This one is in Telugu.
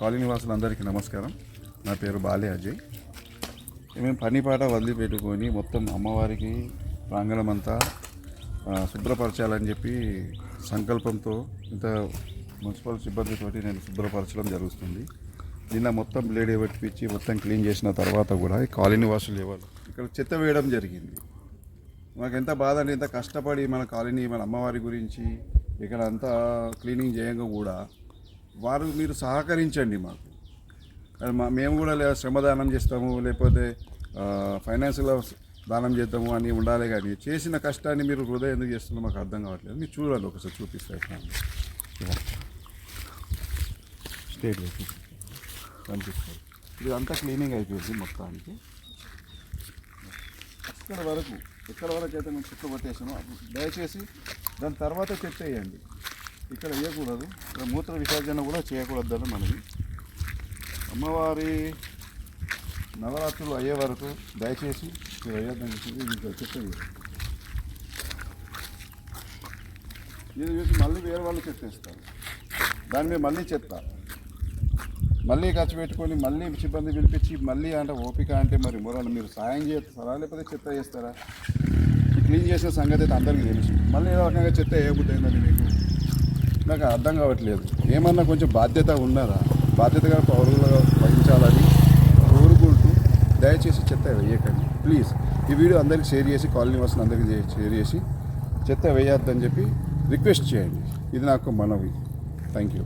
కాలనీ వాసులందరికీ నమస్కారం. నా పేరు బాలే అజయ్. మేము పనిపాట వదిలిపెట్టుకొని మొత్తం అమ్మవారికి ప్రాంగణం అంతా శుభ్రపరచాలని చెప్పి సంకల్పంతో ఇంత మున్సిపల్ సిబ్బందితోటి నేను శుభ్రపరచడం జరుగుతుంది. నిన్న మొత్తం బ్లేడ్ పెట్టించి మొత్తం క్లీన్ చేసిన తర్వాత కూడా ఈ కాలనీ వాసులు ఎవరు ఇక్కడ చెత్త వేయడం జరిగింది. మాకు ఎంత బాధ అంటే ఎంత కష్టపడి మన కాలనీ మన అమ్మవారి గురించి ఇక్కడ అంతా క్లీనింగ్ చేయంగా కూడా వారు మీరు సహకరించండి మాకు. మా మేము కూడా లేదా శ్రమదానం చేస్తాము లేకపోతే ఫైనాన్షియల్ దానం చేద్దాము అని ఉండాలి కానీ చేసిన కష్టాన్ని మీరు హృదయం ఎందుకు చేస్తుందో మాకు అర్థం కావట్లేదు. మీరు చూడాలి ఒకసారి చూపిస్తాను. స్టేట్ కనిపిస్తారు ఇది అంతా క్లీనింగ్ అయిపోయింది మొత్తానికి. ఇక్కడ వరకు ఇక్కడ వరకు అయితే మేము చుట్టూ కొట్టేసాము దయచేసి దాని తర్వాత చెక్ చేయండి ఇక్కడ వేయకూడదు. ఇక్కడ మూత్ర విసర్జన కూడా చేయకూడదు అని మనది. అమ్మవారి నవరాత్రులు అయ్యే వరకు దయచేసి మీరు వేయొద్దని ఇంకా చెత్త ఇది చూసి మళ్ళీ వేరే వాళ్ళు చెత్త దాని మీద మళ్ళీ చెత్త మళ్ళీ ఖర్చు పెట్టుకొని మళ్ళీ సిబ్బంది పిలిపించి మళ్ళీ అంటే ఓపిక అంటే మరి మొరలు మీరు సాయం చేస్తారా లేకపోతే చెత్త చేస్తారా? క్లీన్ చేసిన సంగతి అయితే అందరికీ తెలుసు. మళ్ళీ ఏ రకంగా చెత్త ఏ బుద్ధి మీకు. నాకు అర్థం కావట్లేదు. ఏమన్నా కొంచెం బాధ్యత ఉన్నదా బాధ్యతగా పౌరులుగా వహించాలని కోరుకుంటూ దయచేసి చెత్త వేయకండి. ప్లీజ్ ఈ వీడియో అందరికీ షేర్ చేసి కాలనీ వాసులు అందరికీ షేర్ చేసి చెత్త వేయొద్దని చెప్పి రిక్వెస్ట్ చేయండి. ఇది నాకు మనవి. Thank you